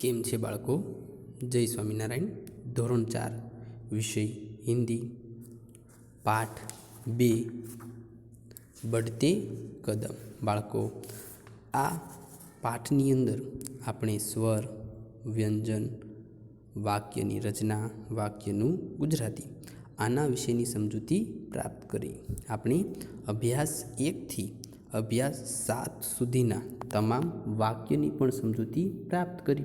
કેમ છે બાળકો? જય સ્વામિનારાયણ. ધોરણ ચાર, વિષય હિન્દી. પાઠ બે. બઢતે કદમ. બાળકો, આ પાઠની અંદર આપણે સ્વર, વ્યંજન, વાક્યની રચના, વાક્યનું ગુજરાતી, આના વિશેની સમજૂતી પ્રાપ્ત કરી. આપણે અભ્યાસ એકથી અભ્યાસ સાત સુધીના તમામ વાક્યની પણ સમજૂતી પ્રાપ્ત કરી,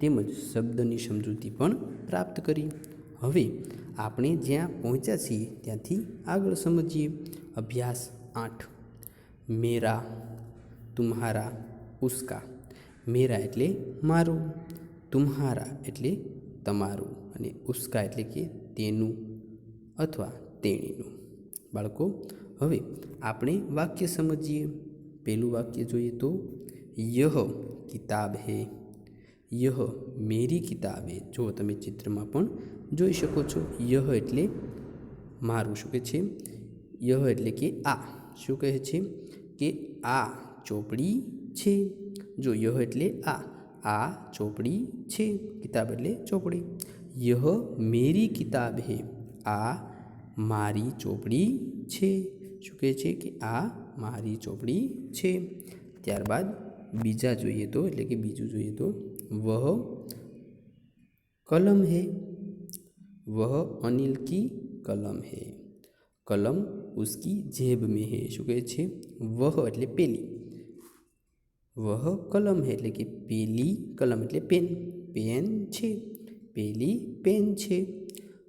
તેમજ શબ્દની સમજૂતી પણ પ્રાપ્ત કરી. હવે આપણે જ્યાં પહોંચ્યા છીએ ત્યાંથી આગળ સમજીએ. અભ્યાસ આઠ. મેરા તુમ્હારા ઉસ્કા. મેરા એટલે મારું. તુમ્હારા એટલે તમારું. અને ઉસ્કા એટલે કે તેનું અથવા તેણીનું. બાળકો હવે આપણે વાક્ય સમજીએ. પહેલું વાક્ય જોઈએ તો, યહ કિતાબ હે, યહ મેરી કિતાબ હે. જો તમે ચિત્રમાં પણ જોઈ શકો છો, યહ એટલે મારું શું કહે છે? યહ એટલે કે આ શું કહે છે? કે આ ચોપડી છે જો યહ એટલે આ આ ચોપડી છે, કિતાબ એટલે ચોપડી. યહ મેરી કિતાબ હે, આ મારી ચોપડી છે શું કહે છે કે આ મારી ચોપડી છે. ત્યારબાદ બીજા જોઈએ તો, એટલે કે બીજું જોઈએ તો, વહ કલમ હે. વહ અનિલ કી કલમ હે. કલમ ઉસકી જેબ में है શું કહે છે? વહ એટલે પેલી. વહ કલમ હે, એટલે કે પેલી કલમ, એટલે પેન. પેન છે. પેલી પેન છે.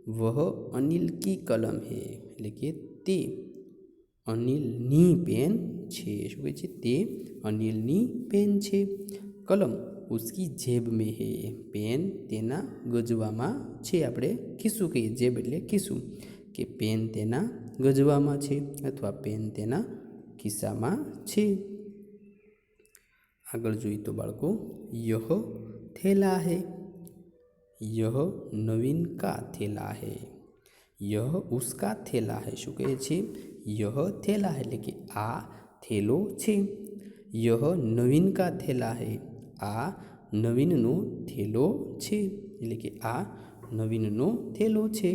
વહ અનિલ કી કલમ હે, એટલે કે તે. અનિલની પેન છે. શું કહે છે? તે અનિલની પેન છે. કલમ ઉસકી જેબ મેં હે. પેન તેના ગજવામાં છે. આપણે ખિસ્સું કહીએ, જેબ એટલે ખિસ્સું. કે પેન તેના ગજવામાં છે અથવા પેન તેના ખિસ્સામાં છે. આગળ જોઈએ તો બાળકો, યહ થેલા હે. યહ નવીન કા થેલા હે. યહ ઉસકા થેલા હે. શું કહે છે? યહ થેલા એટલે કે આ થેલો છે યહ નવીન કા થેલા હે આ નવીનનો થેલો છે એટલે કે આ નવીનનો થેલો છે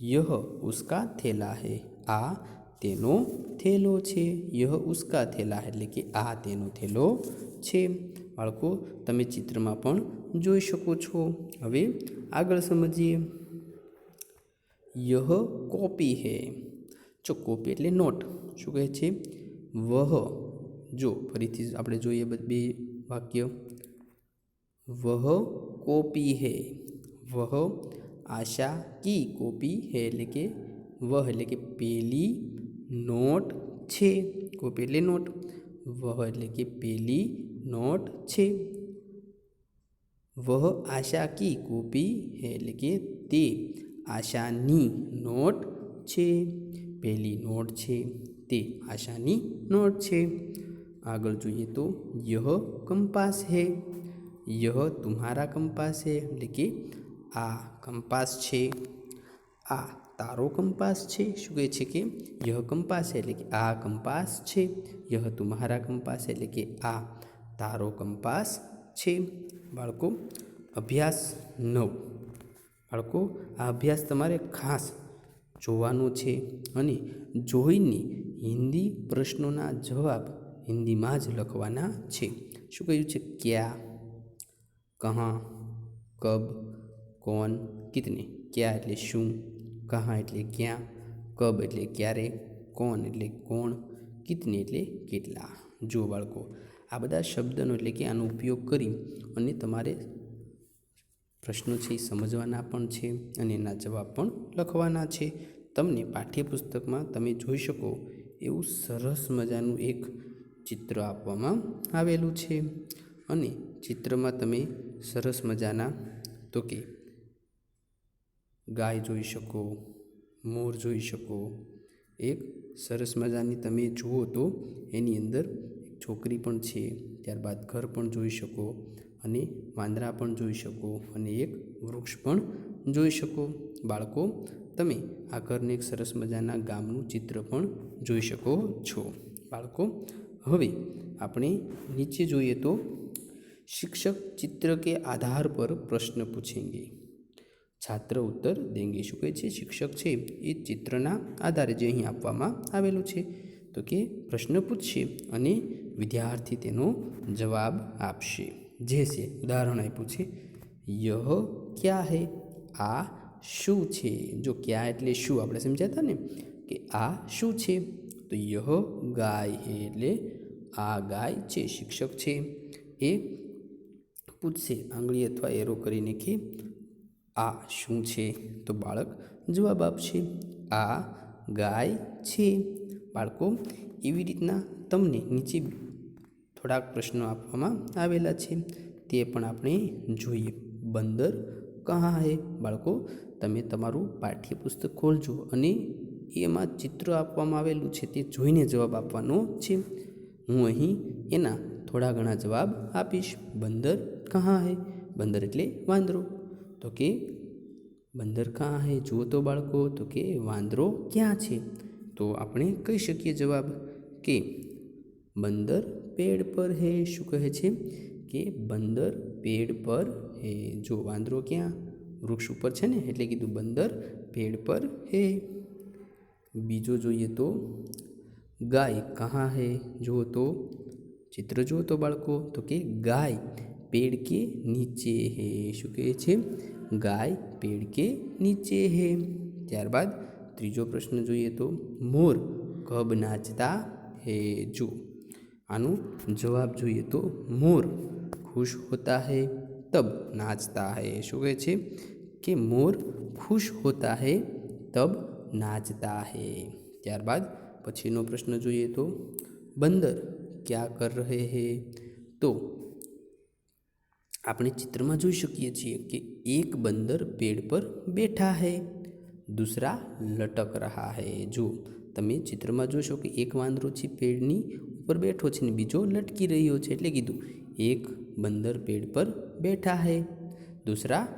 યહ उसका થેલા है આ તેનો થેલો છે યહ ઉસકા થેલા એટલે કે આ તેનો થેલો છે બાળકો તમે ચિત્રમાં પણ જોઈ શકો છો। હવે આગળ સમજીએ। યહ કોપી હે જો કોપી એટલે નોટ શું કહે છે? વહ, જો ફરીથી આપણે જોઈએ બે વાક્ય. વહ કોપી હે. વહ આશા કી કોપી હે એટલે કે વહ એટલે કે પેલી નોટ છે. કોપી એટલે નોટ વહ એટલે કે પેલી નોટ છે. વહ આશા કી કોપી હે એટલે કે તે. આશાની નોટ છે. પહેલી નોટ છે તે આશાની નોટ છે. આગળ જોઈએ તો યહ કંપાસ હે. યહ તુમ્હારા કંપાસ હે એટલે કે આ કંપાસ છે. આ તારો કંપાસ છે. શું કહે છે કે યહ કંપાસ એટલે કે આ કંપાસ છે. યહ તુમ્હારા કંપાસ એટલે કે આ તારો કંપાસ છે. બાળકો, અભ્યાસ નવ. બાળકો, આ અભ્યાસ તમારે ખાસ જોવાનો છે અને જોઈને હિન્દી પ્રશ્નોના જવાબ હિન્દીમાં જ લખવાના છે. શું કહ્યું છે? ક્યાં, કહા, કબ, કોણ, કિતને? ક્યાં એટલે શું? કહા એટલે ક્યાં? કબ એટલે ક્યારે? કોણ એટલે કોણ? કિતને એટલે કેટલા? જો બાળકો, આ બધા શબ્દનો એટલે કે આનો ઉપયોગ કરી અને તમારે પ્રશ્નો છે એ સમજવાના પણ છે અને એના જવાબ પણ લખવાના છે. તમને પાઠ્યપુસ્તકમાં તમે જોઈ શકો એવું સરસ મજાનું એક ચિત્ર આપવામાં આવેલું છે. અને ચિત્રમાં તમે સરસ મજાના તો કે ગાય જોઈ શકો, મોર જોઈ શકો, એક સરસ મજાની તમે જુઓ તો એની અંદર છોકરી પણ છે, ત્યારબાદ ઘર પણ જોઈ શકો. અને વાંદરા પણ જોઈ શકો અને એક વૃક્ષ પણ જોઈ શકો. બાળકો, તમે આ ઘરને એક સરસ મજાના ગામનું ચિત્ર પણ જોઈ શકો છો. બાળકો, હવે આપણે નીચે જોઈએ તો શિક્ષક ચિત્ર કે આધાર પર પ્રશ્ન પૂછેંગે. છાત્ર ઉત્તર દેંગે શું કહે છે? શિક્ષક છે એ ચિત્રના આધારે જે અહીં આપવામાં આવેલું છે. તો કે પ્રશ્ન પૂછશે અને વિદ્યાર્થી તેનો જવાબ આપશે. જે છે ઉદાહરણ આપ્યું છે, યહ ક્યા હે? આ શું છે? જો ક્યા એટલે શું આપણે સમજાતા ને? કે આ શું છે? તો યહ ગાય હે એટલે આ ગાય છે, શિક્ષક છે. એ પૂછશે આંગળી અથવા એરો કરીને કે, આ શું છે? તો બાળક જવાબ આપશે, આ ગાય છે. બાળકો, એવી રીતના તમને નીચે થોડાક પ્રશ્નો આપવામાં આવેલા છે. તે પણ આપણે જોઈએ. બંદર કહા હે? બાળકો, તમે તમારું પાઠ્યપુસ્તક ખોલજો અને એમાં ચિત્ર આપવામાં આવેલું છે તે જોઈને જવાબ આપવાનો છે. હું અહીં એના થોડા ઘણા જવાબ આપીશ. બંદર કહા હે? બંદર એટલે વાંદરો. તો કે, બંદર કહા હે? જુઓ તો બાળકો, તો કે, વાંદરો ક્યાં છે? તો આપણે કહી શકીએ જવાબ કે બંદર પેડ પર હે શું કહે છે? કે બંદર પેડ પર હે. જો વાંદરો ક્યાં? વૃક્ષ ઉપર છે ને, એટલે કીધું બંદર પેડ પર હે. બીજો જોઈએ તો, ગાય કहाँ હે? જુઓ તો, ચિત્ર જુઓ તો બાળકો, તો કે ગાય પેડ કે નીચે હે. શું કહે છે? ગાય પેડ કે નીચે હે. ત્યારબાદ ત્રીજો પ્રશ્ન જોઈએ તો, મોર કબ નાચતા હે? જો આનો જવાબ જોઈએ તો મોર. ખુશ હોતા હે તબ નાચતા હૈ. શું કહે છે? કે મોર ખુશ હોતા હૈ તબ નાચતા હે. ત્યારબાદ પછીનો પ્રશ્ન જોઈએ તો બંદર ક્યાં કર રહે હે? તો આપણે ચિત્રમાં જોઈ શકીએ છીએ કે એક બંદર પેડ પર બેઠા હૈ, દૂસરા લટક રહા હૈ. જો તમે ચિત્રમાં જોશો કે એક વાંદરો છે પેડની ઉપર બેઠો છે ને બીજો લટકી રહ્યો છે એટલે કીધું, એક બંદર પેડ પર બેઠા હે, દૂસરા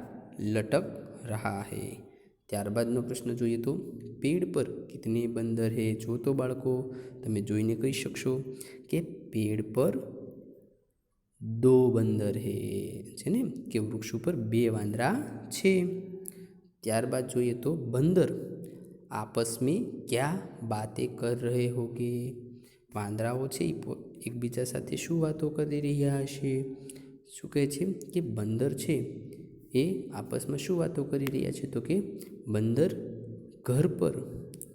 લટક રહા હે. ત્યારબાદનો પ્રશ્ન જોઈએ તો, પેડ પર કિતને બંદર હે જો તો બાળકો, તમે જોઈને કહી શકશો કે પેડ પર દો બંદર હે, છે ને? કે વૃક્ષ ઉપર બે વાંદરા છે. ત્યારબાદ જોઈએ તો, બંદર મેં ક્યાં બાતે કર રહે હોગે? વાંદરાઓ છે એ એકબીજા સાથે શું વાતો કરી રહ્યા હશે શું કહે છે કે બંદર છે એ આપસમાં શું વાતો કરી રહ્યા છે તો કે બંદર ઘર પર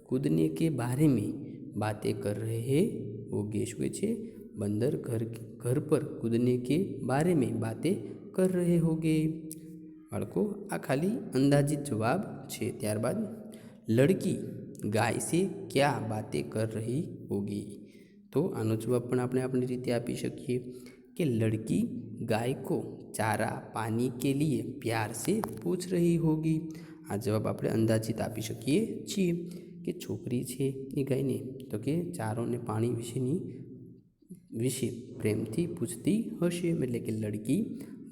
કૂદને કે બારે મેં બાતે કર રહે હોગે શું કહે છે बंदर घर घर पर कूदने के बारे में बातें कर रहे होगे બાળકો આ ખાલી અંદાજિત જવાબ છે ત્યારબાદ લડકી ગાય સે ક્યાં બાતે કર રહી હોગી તો આનો જવાબ પણ આપણે આપણી રીતે આપી શકીએ કે લડકી ગાય કો ચારા પાણી કે લીએ પ્યાર સે પૂછ રહી હોગી. આ જવાબ આપણે અંદાજિત આપી શકીએ છીએ કે છોકરી છે એ ગાયને તો કે ચારો ને પાણી વિશેની વિશે પ્રેમથી પૂછતી હશે એટલે કે લડકી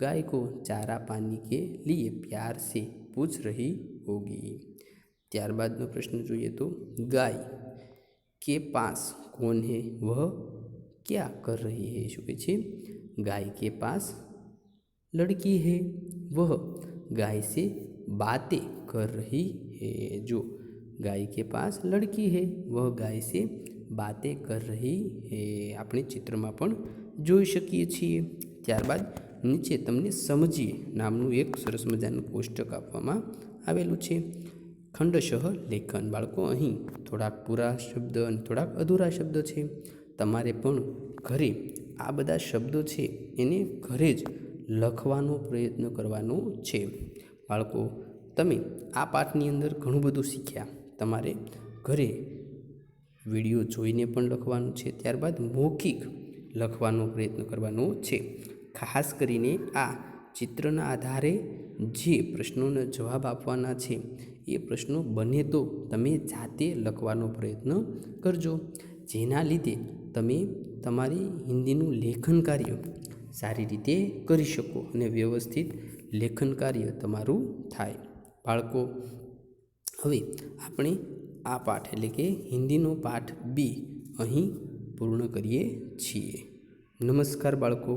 ગાય કો ચારા પાણી કે લીએ પ્યાર સે પૂછ રહી હોગી. ત્યારબાદનો પ્રશ્ન જોઈએ તો ગાય કે પાસ કોણ હે વહ क्या कर रही है શું કહે છે गाय के पास लड़की है वह गाय से बातें कर रही है जो गाय के पास लड़की है वह गाय से બાતે કર રહી હે આપણે ચિત્રમાં પણ જોઈ શકીએ છીએ ત્યારબાદ નીચે તમને સમજીએ નામનું એક સરસ મજાનું કોષ્ટક આપવામાં આવેલું છે ખંડશઃ લેખન. બાળકો, અહીં થોડાક પૂરા શબ્દ અને થોડાક અધૂરા શબ્દો છે. તમારે પણ ઘરે આ બધા શબ્દો છે એને ઘરે જ લખવાનો પ્રયત્ન કરવાનો છે. બાળકો, તમે આ પાઠની અંદર ઘણું બધું શીખ્યા. તમારે ઘરે વીડિયો જોઈને પણ લખવાનું છે. ત્યારબાદ મૌખિક લખવાનો પ્રયત્ન કરવાનો છે. ખાસ કરીને આ ચિત્રના આધારે જે પ્રશ્નોનો જવાબ આપવાના છે એ પ્રશ્નો બને તો તમે જાતે લખવાનો પ્રયત્ન કરજો. જેના લીધે તમે તમારી હિન્દીનું લેખન કાર્ય સારી રીતે કરી શકો અને વ્યવસ્થિત લેખન કાર્ય તમારું થાય. બાળકો, હવે આપણે આ પાઠ એટલે કે હિન્દીનો પાઠ બી અહીં પૂર્ણ કરીએ છીએ. નમસ્કાર બાળકો.